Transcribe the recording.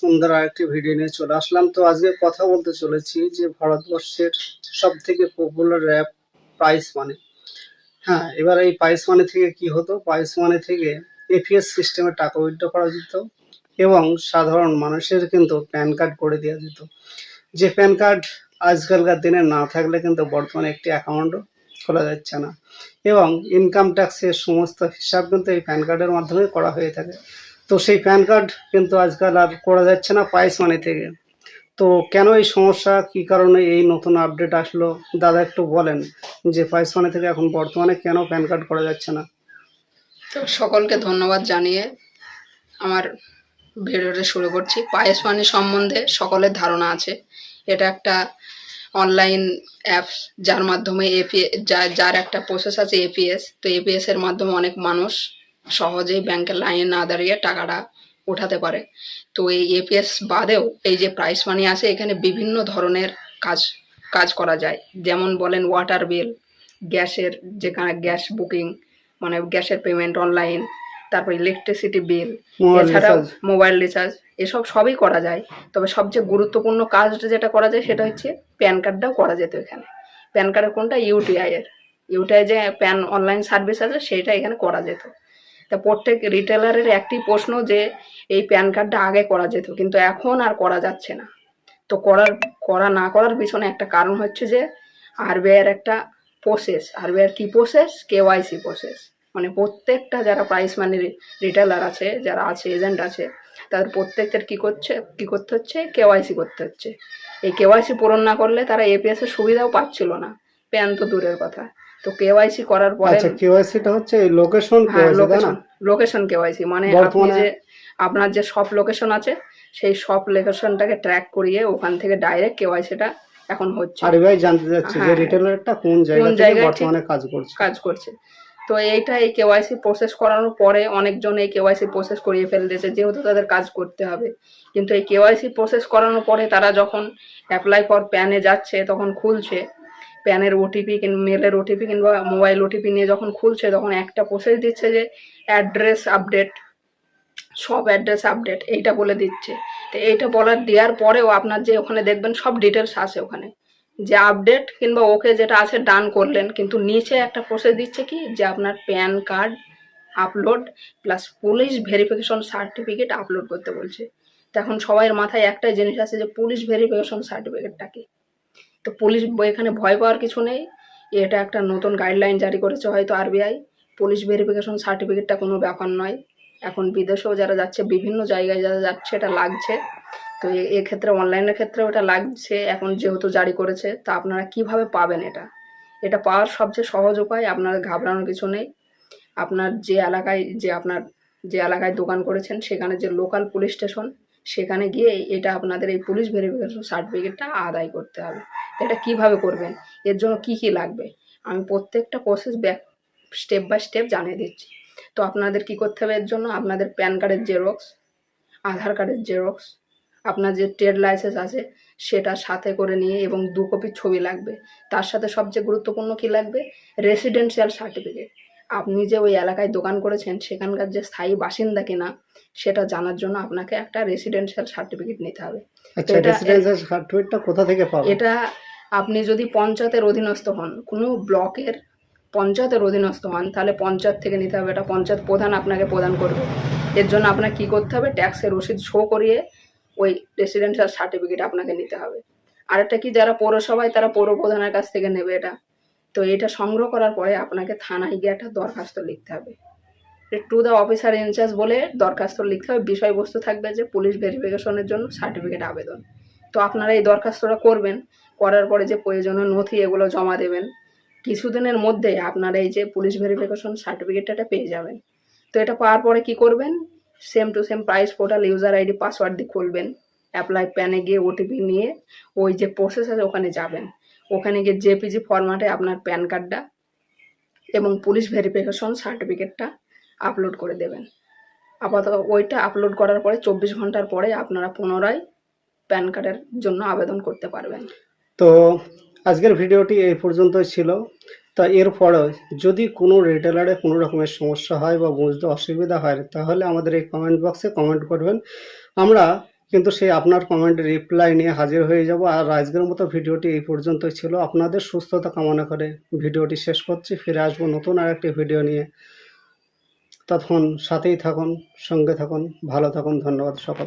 সুন্দর আরেকটি ভিডিও নিয়ে চলে আসলাম। তো আজকে কথা বলতে চলেছি যে ভারতবর্ষের সব থেকে পপুলার অ্যাপ প্রাইস মানি হ্যাঁ এবার এই প্রাইস মানি থেকে কি হতো? প্রাইস মানি থেকে এপিএস সিস্টেমে টাকা উইথড্র করা যেত এবং সাধারণ মানুষের কিন্তু প্যান কার্ড করে দেওয়া যেত। যে প্যান কার্ড আজকালকার দিনে না থাকলে কিন্তু বর্তমানে একটি অ্যাকাউন্টও খোলা যাচ্ছে না। এবং ইনকাম ট্যাক্সের সমস্ত হিসাব কিন্তু এই প্যান কার্ডের মাধ্যমে করা হয়ে থাকে। তো সেই প্যান কার্ড কিন্তু আজকাল আর করা যাচ্ছে না প্রাইস মানি থেকে। তো কেন এই সমস্যা? কি কারণে এই নতুন আপডেট আসলো? দাদা একটু বলেন যে প্রাইস মানি থেকে এখন বর্তমানে কেন প্যান কার্ড করা যাচ্ছে না? তো সকলকে ধন্যবাদ জানিয়ে আমার ভিডিওটা শুরু করছি। পায়েস পানি সম্বন্ধে সকলের ধারণা আছে। এটা একটা অনলাইন অ্যাপস, যার মাধ্যমে এপি যার একটা প্রসেস আছে এপিএস তো এপিএস এর মাধ্যমে অনেক মানুষ সহজেই ব্যাংকের লাইনে না দাঁড়িয়ে টাকাটা উঠাতে পারে। তো এই এপিএস বাদেও এই যে প্রাইস মানি আছে এখানে বিভিন্ন ধরনের কাজ কাজ করা যায়। যেমন বলেন ওয়াটার বিল গ্যাসের যেখানে গ্যাস বুকিং মানে গ্যাসের পেমেন্ট অনলাইন তারপর ইলেকট্রিসিটি বিল এছাড়াও মোবাইল রিচার্জ এসব সবই করা যায়। তবে সবচেয়ে গুরুত্বপূর্ণ কাজটা যেটা করা যায় সেটা হচ্ছে প্যান কার্ডটাও করা যেত এখানে। প্যান কার্ডের কোনটা? ইউটিআই এর। ইউটিআই যে প্যান অনলাইন সার্ভিস আছে সেটা এখানে করা যেত। তা প্রত্যেক রিটেলারের একটি প্রশ্ন যে, এই প্যান কার্ডটা আগে করা যেত, কিন্তু এখন আর করা যাচ্ছে না। তো করার, করা না করার পিছনে একটা কারণ হচ্ছে যে আরবিআইয়ের একটা প্রসেস আরবিআইয়ের কি প্রসেস কেওয়াইসি প্রসেস মানে প্রত্যেকটা যারা প্রাইস মানি রিটেলার আছে, যারা আছে এজেন্ট আছে, তাদের প্রত্যেকের কি করছে, কি করতে হচ্ছে? কেওয়াইসি করতে হচ্ছে। এই কেওয়াইসি পূরণ না করলে তারা এপিএস এর সুবিধাও পাচ্ছিল না। প্যান তো দূরের কথা। তো কেওয়াইসি করার পরে আচ্ছা কেওয়াইসিটা হচ্ছে লোকেশন হ্যাঁ লোকেশন লোকেশন কেওয়াইসি মানে আপনি যে আপনার যে সব লোকেশন আছে সেই সব লোকেশনটাকে ট্র্যাক করিয়ে ওখান থেকে ডাইরেক্ট কেওয়াইসিটা এখন হচ্ছে। আরবিআই জানতে যাচ্ছে যে হ্যাঁ। রিটেলারটা কোন জায়গায় বর্তমানে কাজ করছে? কাজ করছে। তো এইটা এই কেওয়াইসি প্রসেস করানোর পরে অনেকজন এই কেওয়াইসি প্রসেস করিয়ে ফেলতেছে যেহেতু তাদের কাজ করতে হবে। কিন্তু এই কেওয়াইসি প্রসেস করানোর পরে তারা যখন অ্যাপ্লাই ফর প্যানে যাচ্ছে তখন খুলছে প্যানের ওটিপি কিংবা মেলের ওটিপি কিংবা মোবাইল ওটিপি নিয়ে যখন খুলছে, তখন একটা প্রসেস দিচ্ছে যে অ্যাড্রেস আপডেট সব অ্যাড্রেস আপডেট এইটা বলে দিচ্ছে। তো এইটা বলার দেওয়ার পরেও আপনার যে ওখানে দেখবেন সব ডিটেলস আছে ওখানে। যে আপডেট কিংবা ওকে যেটা আছে ডান করলেন, কিন্তু নিচে একটা প্রসেস দিচ্ছে কি? যে আপনার PAN card upload plus police verification certificate upload করতে বলছে। তো এখন সবাইয়ের মাথায় একটাই জিনিস আছে যে পুলিশ ভেরিফিকেশন সার্টিফিকেটটা কি? তো পুলিশ এখানে ভয় পাওয়ার কিছু নেই। এটা একটা নতুন গাইডলাইন জারি করেছে হয়তো আরবিআই পুলিশ ভেরিফিকেশন সার্টিফিকেটটা কোনো ব্যাপার নয়। এখন বিদেশেও যারা যাচ্ছে, বিভিন্ন জায়গায় যারা যাচ্ছে, এটা লাগছে। তো এক্ষেত্রে অনলাইনের ক্ষেত্রেও এটা লাগছে। এখন যেহেতু জারি করেছে, তা আপনারা কীভাবে পাবেন এটা? এটা পাওয়ার সবচেয়ে সহজ উপায়, আপনার ঘাবড়ানোর কিছু নেই। আপনার যে এলাকায়, যে আপনার যে এলাকায় দোকান করেছেন, সেখানে যে লোকাল পুলিশ স্টেশন সেখানে গিয়ে এটা আপনাদের এই পুলিশ ভেরিফিকেশন সার্টিফিকেটটা আদায় করতে হবে। এটা কীভাবে করবেন? এর জন্য কি কি লাগবে? আমি প্রত্যেকটা process back step by step জানিয়ে দিচ্ছি। তো আপনাদের কি করতে হবে এর জন্য? আপনাদের প্যান কার্ডের জেরক্স আধার কার্ডের জেরক্স আপনার যে ট্রেড লাইসেন্স আছে সেটা সাথে করে নিয়ে এবং দু কপি ছবি লাগবে। তার সাথে সবচেয়ে গুরুত্বপূর্ণ কি লাগবে? রেসিডেন্সিয়াল সার্টিফিকেট আপনি যে ওই এলাকায় দোকান করেছেন সেখানকার যে স্থায়ী বাসিন্দা কিনা সেটা জানার জন্য আপনাকে একটা রেসিডেন্সিয়াল সার্টিফিকেট নিতে হবে। আচ্ছা রেসিডেন্সিয়াল সার্টিফিকেটটা কোথা থেকে পাবো এটা আপনি যদি পঞ্চায়েতের অধীনস্থ হন কোনো ব্লকের পঞ্চায়েতের অধীনস্থ হন তাহলে পঞ্চায়েত থেকে নিতে হবে। এটা পঞ্চায়েত প্রধান আপনাকে প্রদান করবে। এর জন্য আপনাকে কী করতে হবে? ট্যাক্সের রসিদ শো করিয়ে ওই রেসিডেন্সিয়াল সার্টিফিকেট আপনাকে নিতে হবে। আরেকটা কি যারা পৌরসভায় তারা পৌর প্রধানের কাছ থেকে নেবে এটা। তো এটা সংগ্রহ করার পরে আপনাকে থানায় গিয়ে একটা দরখাস্ত লিখতে হবে। টু দ্য অফিসার ইনচার্জ বলে দরখাস্ত লিখতে হবে। বিষয়বস্তু থাকবে যে পুলিশ ভেরিফিকেশনের জন্য সার্টিফিকেট আবেদন। তো আপনারা এই দরখাস্তটা করবেন। করার পরে যে প্রয়োজনীয় নথি এগুলো জমা দেবেন। কিছুদিনের মধ্যে আপনারা এই যে পুলিশ ভেরিফিকেশন সার্টিফিকেটটা পেয়ে যাবেন। তো এটা পাওয়ার পরে কি করবেন? Same to same price portal user ID password দিয়ে খুলবেন। অ্যাপ্লাই প্যানে গিয়ে ওটিপি নিয়ে ওই যে প্রসেস আছে ওখানে যাবেন। ওখানে গিয়ে জেপিজি ফরম্যাটে আপনার প্যান কার্ডটা এবং পুলিশ ভেরিফিকেশন সার্টিফিকেটটা আপলোড করে দেবেন। আপাতত ওইটা আপলোড করার পরে চব্বিশ ঘণ্টার পরে আপনারা পুনরায় প্যান কার্ডের জন্য আবেদন করতে পারবেন। তো আজকের ভিডিওটি এই পর্যন্তই ছিল। তা এরপরেও যদি কোনো রিটেলারে কোনো রকমের সমস্যা হয় বা বুঝতে অসুবিধা হয়, তাহলে আমাদের এই কমেন্ট বক্সে কমেন্ট করবেন। আমরা কিন্তু সেই আপনার কমেন্টের রিপ্লাই নিয়ে হাজির হয়ে যাব। আর আজকের মতো ভিডিওটি এই পর্যন্তই ছিল। আপনাদের সুস্থতা কামনা করে ভিডিওটি শেষ করছি। ফিরে আসব নতুন আর একটি ভিডিও নিয়ে। তখন সাথেই থাকুন, সঙ্গে থাকুন, ভালো থাকুন। ধন্যবাদ সকল